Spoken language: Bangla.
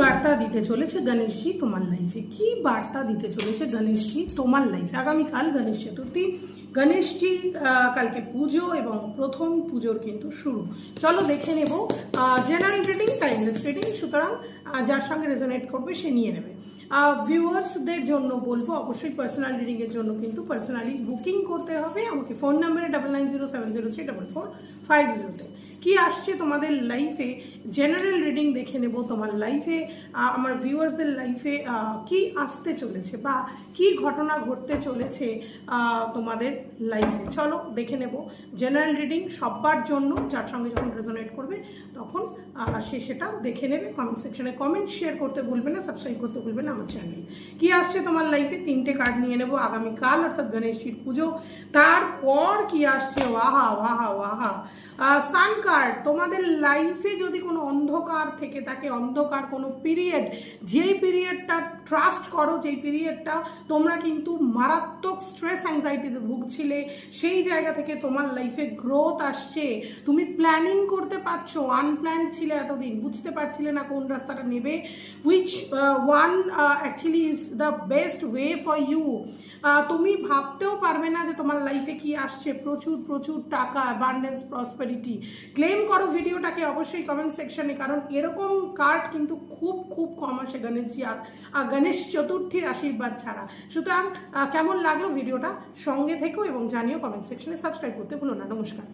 বার্তা দিতে চলেছে গণেশজি তোমার লাইফে কি বার্তা দিতে চলেছে গণেশজি তোমার লাইফে আগামীকাল গণেশ চতুর্থী। গণেশজি কালকে পুজো এবং প্রথম পুজোর কিন্তু শুরু। চলো দেখে নেব জেনারেল রিডিং টাইমলেস রিডিং সুতরাং যার সঙ্গে রেজোনেট করবে সে নিয়ে নেবে। ভিউয়ার্সদের জন্য বলব, অবশ্যই পার্সোনাল রিডিংয়ের জন্য কিন্তু পার্সোনালি বুকিং করতে হবে। আমাকে ফোন নাম্বারে double nine zero seven zero three double four five জিরোতে কী আসছে তোমাদের লাইফে জেনারেল রিডিং দেখে নেব তোমার লাইফে আমার ভিউয়ার্সদের লাইফে কি আসতে চলেছে বা কি ঘটনা ঘটতে চলেছে তোমাদের লাইফে চলো দেখে নেব। জেনারেল রিডিং সবার জন্য, যার সঙ্গে যখন রেজোনেট করবে, তখন সে সেটা দেখে নেবে। কমেন্ট সেকশনে কমেন্ট শেয়ার করতে ভুলবে না সাবস্ক্রাইব করতে ভুলবে না আমার চ্যানেল কি আসছে তোমার লাইফে তিনটে কার্ড নিয়ে নেব, আগামীকাল, অর্থাৎ গণেশজির পুজো। তারপর কি আসছে? ওয়াহা ওয়াহা ওয়াহা। সান কার্ড তোমাদের লাইফে যদি কোনো অন্ধকার থেকে তাকে অন্ধকার কোনো পিরিয়ড যেই পিরিয়ডটা ট্রাস্ট করো, যেই পিরিয়ডটা তোমরা কিন্তু মারাত্মক স্ট্রেস অ্যাংজাইটিতে ভুগছিলে, সেই জায়গা থেকে তোমার লাইফে গ্রোথ আসছে। তুমি প্ল্যানিং করতে পারছ আনপ্ল্যান ছিলে এতদিন, বুঝতে পারছিলে না কোন রাস্তাটা নেবে which one actually is the best way for you তুমি ভাবতেও পারবে না যে তোমার লাইফে কি আসছে। প্রচুর প্রচুর টাকা অ্যাবান্ডেন্স প্রসপেরিটি ক্লেম করো ভিডিওটাকে অবশ্যই কমেন্ট সেকশনে কারণ এরকম কার্ড কিন্তু খুব খুব কম আসে গণেশজি আর গণেশ চতুর্থীর আশীর্বাদ ছাড়া। সুতরাং কেমন লাগল ভিডিওটা সঙ্গে থেকেও এবং জানিও কমেন্ট সেকশনে সাবস্ক্রাইব করতে ভুলো না। নমস্কার।